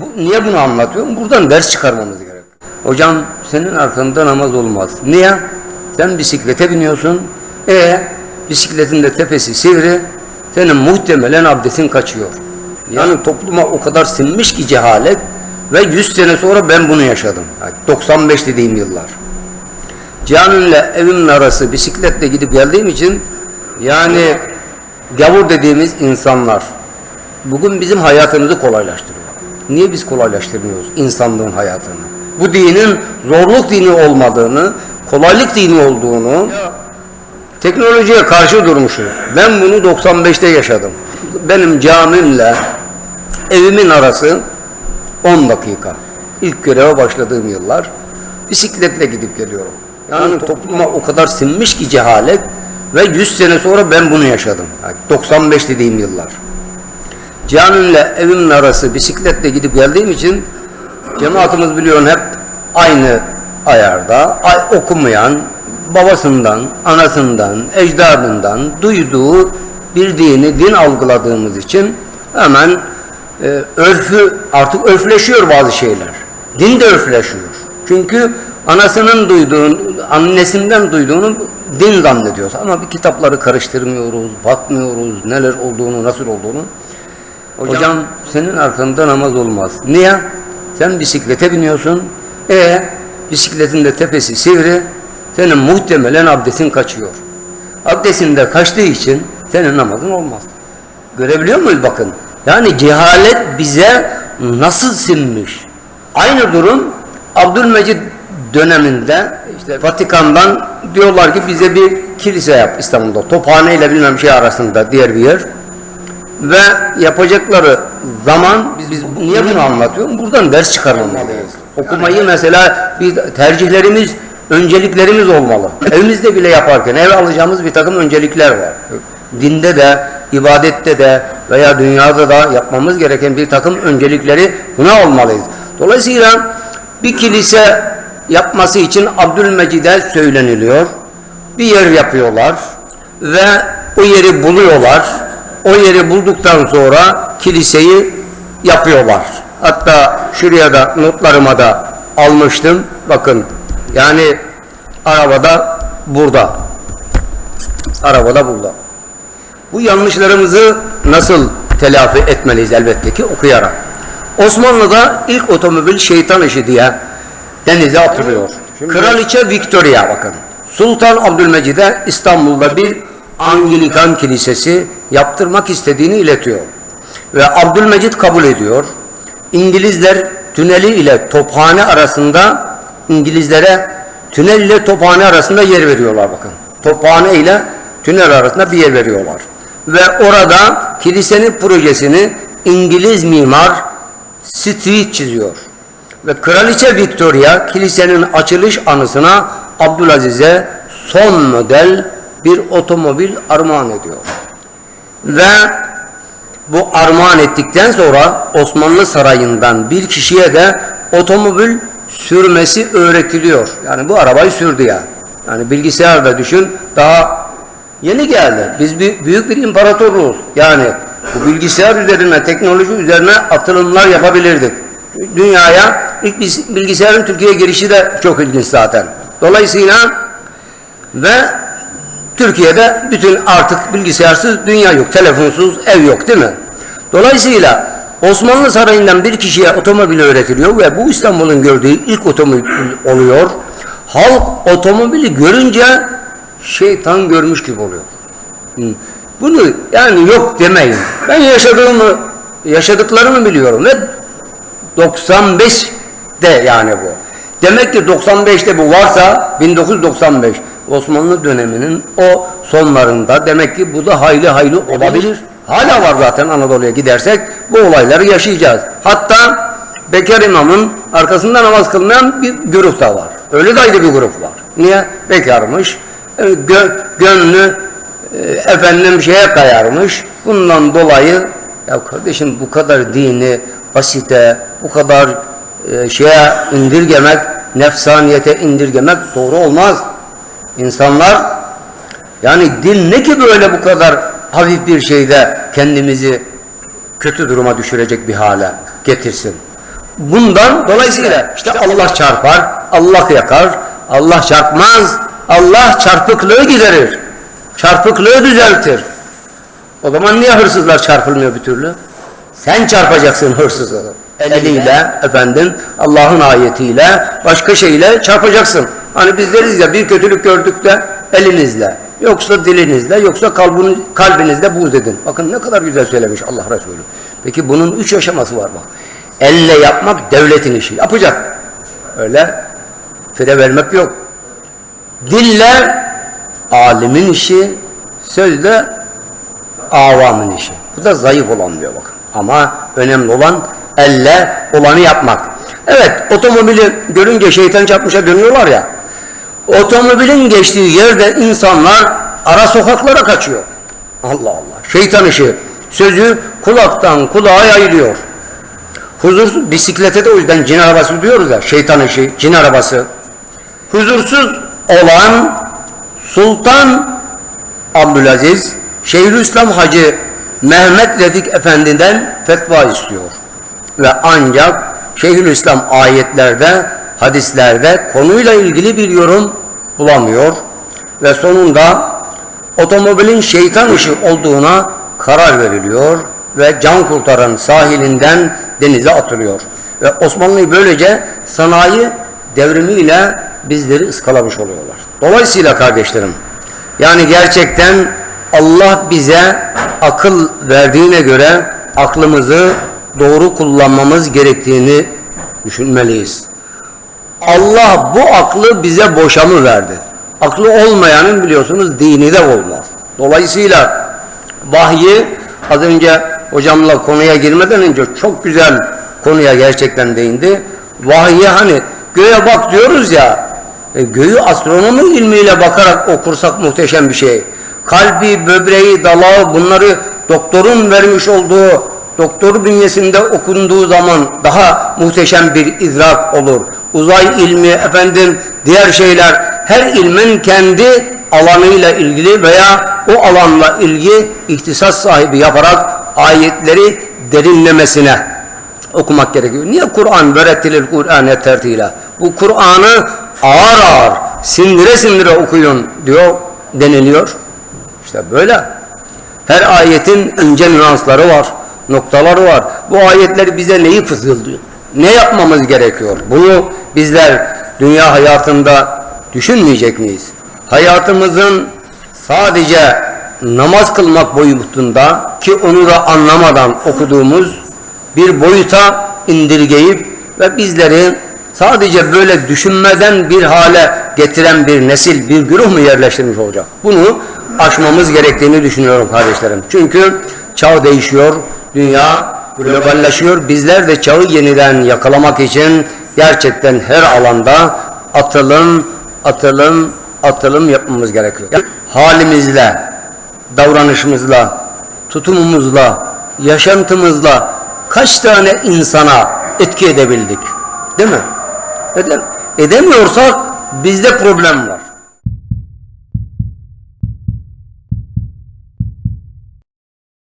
bu, niye bunu anlatıyorum? Buradan ders çıkarmamız gerek. Hocam senin arkanda namaz olmaz. Niye? Sen bisiklete biniyorsun. E bisikletin de tepesi sivri. Senin muhtemelen abdestin kaçıyor. Yani topluma o kadar sinmiş ki cehalet ve 100 sene sonra ben bunu yaşadım. Yani 95 dediğim yıllar. Camimle evimin arası bisikletle gidip geldiğim için yani gavur dediğimiz insanlar bugün bizim hayatımızı kolaylaştırıyor. Niye biz kolaylaştırmıyoruz insanlığın hayatını? Bu dinin zorluk dini olmadığını, kolaylık dini olduğunu teknolojiye karşı durmuşuz. Ben bunu 95'te yaşadım. Benim camimle evimin arası 10 dakika. İlk göreve başladığım yıllar bisikletle gidip geliyorum. Yani topluma o kadar sinmiş ki cehalet ve 100 sene sonra ben bunu yaşadım. Yani 95 dediğim yıllar. Camimle evimin arası bisikletle gidip geldiğim için cemaatimiz biliyorsun hep aynı ayarda. Ay, okumayan, babasından, anasından, ecdadından duyduğu bir dini, din algıladığımız için hemen e, örfü, artık örfleşiyor bazı şeyler. Din de örfleşiyor. Çünkü anasının duyduğunu, annesinden duyduğunu din zannediyoruz. Ama bir kitapları karıştırmıyoruz, bakmıyoruz, neler olduğunu, nasıl olduğunu. Hocam, senin arkanda namaz olmaz. Niye? Sen bisiklete biniyorsun. E bisikletin de tepesi sivri. Senin muhtemelen abdestin kaçıyor. Abdestin de kaçtığı için senin namazın olmaz. Görebiliyor muyuz bakın? Yani cehalet bize nasıl sinmiş? Aynı durum Abdülmecid döneminde işte Vatikan'dan diyorlar ki bize bir kilise yap İstanbul'da. Tophane ile bilmem şey arasında diğer bir yer. Ve yapacakları zaman biz, biz niye bunu anlatıyorum? Buradan ders çıkarmamalıyız. Okumayı mesela bir tercihlerimiz, önceliklerimiz olmalı. Evimizde bile yaparken eve alacağımız bir takım öncelikler var. Dinde de, ibadette de veya dünyada da yapmamız gereken bir takım öncelikleri buna almalıyız. Dolayısıyla bir kilise yapması için Abdülmecid'e söyleniliyor. Bir yer yapıyorlar ve o yeri buluyorlar. O yeri bulduktan sonra kiliseyi yapıyorlar. Hatta şuraya da notlarıma da almıştım. Bakın yani arabada burada. Arabada burada. Bu yanlışlarımızı nasıl telafi etmeliyiz elbette ki okuyarak. Osmanlı'da ilk otomobil şeytan işi diye denize atılıyor. Kraliçe Victoria bakın. Sultan Abdülmecid'e İstanbul'da bir Anglikan kilisesi yaptırmak istediğini iletiyor. Ve Abdülmecid kabul ediyor. İngilizler tüneli ile tophane arasında İngilizlere tünel ile tophane arasında yer veriyorlar bakın. Tophane ile tünel arasında bir yer veriyorlar. Ve orada kilisenin projesini İngiliz mimar Street çiziyor. Ve Kraliçe Victoria kilisenin açılış anısına Abdülaziz'e son model bir otomobil armağan ediyor. Ve bu armağan ettikten sonra Osmanlı Sarayı'ndan bir kişiye de otomobil sürmesi öğretiliyor. Yani bu arabayı sürdü ya. Yani bilgisayarda düşün daha yeni geldi. Biz büyük bir imparatorluğuz. Yani bu bilgisayar üzerine, teknoloji üzerine atılımlar yapabilirdik. Dünyaya ilk bilgisayarın Türkiye'ye girişi de çok ilginç zaten. Dolayısıyla ve Türkiye'de bütün artık bilgisayarsız dünya yok, telefonsuz ev yok değil mi? Dolayısıyla Osmanlı Sarayı'ndan bir kişiye otomobil öğretiliyor ve bu İstanbul'un gördüğü ilk otomobil oluyor. Halk otomobili görünce şeytan görmüş gibi oluyor. Bunu yani yok demeyin. Ben yaşadığımı, yaşadıklarımı biliyorum ve 95'te yani bu. Demek ki 95'te bu varsa 1995 Osmanlı döneminin o sonlarında demek ki bu da hayli hayli olabilir. Hala var zaten Anadolu'ya gidersek bu olayları yaşayacağız. Hatta Bekar İmam'ın arkasında namaz kılmayan bir grup da var. Öyle de bir grup var. Niye? Bekarmış. e, Gö gönlü e, efendim şeye kayarmış. Bundan dolayı ya kardeşim bu kadar dini basite, bu kadar e, şeye indirgemek, nefsaniyete indirgemek doğru olmaz. İnsanlar yani din ne ki böyle bu kadar hafif bir şeyde kendimizi kötü duruma düşürecek bir hale getirsin. bundan dolayısıyla işte Allah çarpar, Allah yakar, Allah çarpmaz, Allah çarpıklığı giderir. Çarpıklığı düzeltir. O zaman niye hırsızlar çarpılmıyor bir türlü? Sen çarpacaksın hırsızı. Eliyle, efendim, Allah'ın ayetiyle, başka şeyle çarpacaksın. Hani biz deriz ya bir kötülük gördük de elinizle, yoksa dilinizle, yoksa kalbiniz, kalbinizle buğz edin. Bakın ne kadar güzel söylemiş Allah Resulü. Peki bunun üç aşaması var bak. Elle yapmak devletin işi. Yapacak. Öyle fire vermek yok. Dille alimin işi, sözle avamın işi. Bu da zayıf olan diyor bakın. Ama önemli olan elle olanı yapmak. Evet otomobili görünce şeytan çarpmışa dönüyorlar ya. Otomobilin geçtiği yerde insanlar ara sokaklara kaçıyor. Allah Allah. Şeytan işi. Sözü kulaktan kulağa yayılıyor. Huzursuz bisiklete de o yüzden cin arabası diyoruz ya. Şeytan işi, cin arabası. Huzursuz olan Sultan Abdülaziz Şeyhülislam Hacı Mehmet Refik Efendi'den fetva istiyor. Ve ancak Şeyhülislam ayetlerde, hadislerde konuyla ilgili bir yorum bulamıyor. Ve sonunda otomobilin şeytan işi olduğuna karar veriliyor ve can kurtaran sahilinden denize atılıyor. Ve Osmanlı'yı böylece sanayi devrimiyle bizleri ıskalamış oluyorlar. Dolayısıyla kardeşlerim, yani gerçekten Allah bize akıl verdiğine göre aklımızı doğru kullanmamız gerektiğini düşünmeliyiz. Allah bu aklı bize boşa mı verdi? Aklı olmayanın biliyorsunuz dini de olmaz. Dolayısıyla vahyi az önce hocamla konuya girmeden önce çok güzel konuya gerçekten değindi. Vahyi hani göğe bak diyoruz ya e, göğü astronomi ilmiyle bakarak okursak muhteşem bir şey. Kalbi, böbreği, dalağı bunları doktorun vermiş olduğu doktor bünyesinde okunduğu zaman daha muhteşem bir idrak olur. Uzay ilmi, efendim diğer şeyler her ilmin kendi alanıyla ilgili veya o alanla ilgili ihtisas sahibi yaparak ayetleri derinlemesine okumak gerekiyor. Niye Kur'an verettilir Kur'an'e tertile? Bu Kur'an'ı ağır ağır, sindire sindire okuyun diyor, deniliyor. İşte böyle. Her ayetin ince nüansları var, noktaları var. Bu ayetler bize neyi fısıldıyor? Ne yapmamız gerekiyor? Bunu bizler dünya hayatında düşünmeyecek miyiz? Hayatımızın sadece namaz kılmak boyutunda ki onu da anlamadan okuduğumuz bir boyuta indirgeyip ve bizleri sadece böyle düşünmeden bir hale getiren bir nesil, bir güruh mu yerleştirmiş olacak? Bunu aşmamız gerektiğini düşünüyorum kardeşlerim. Çünkü çağ değişiyor, dünya globalleşiyor. Bizler de çağı yeniden yakalamak için gerçekten her alanda atılım, atılım, atılım yapmamız gerekiyor. Yani halimizle, davranışımızla, tutumumuzla, yaşantımızla kaç tane insana etki edebildik? Değil mi? Edem edemiyorsak bizde problem var.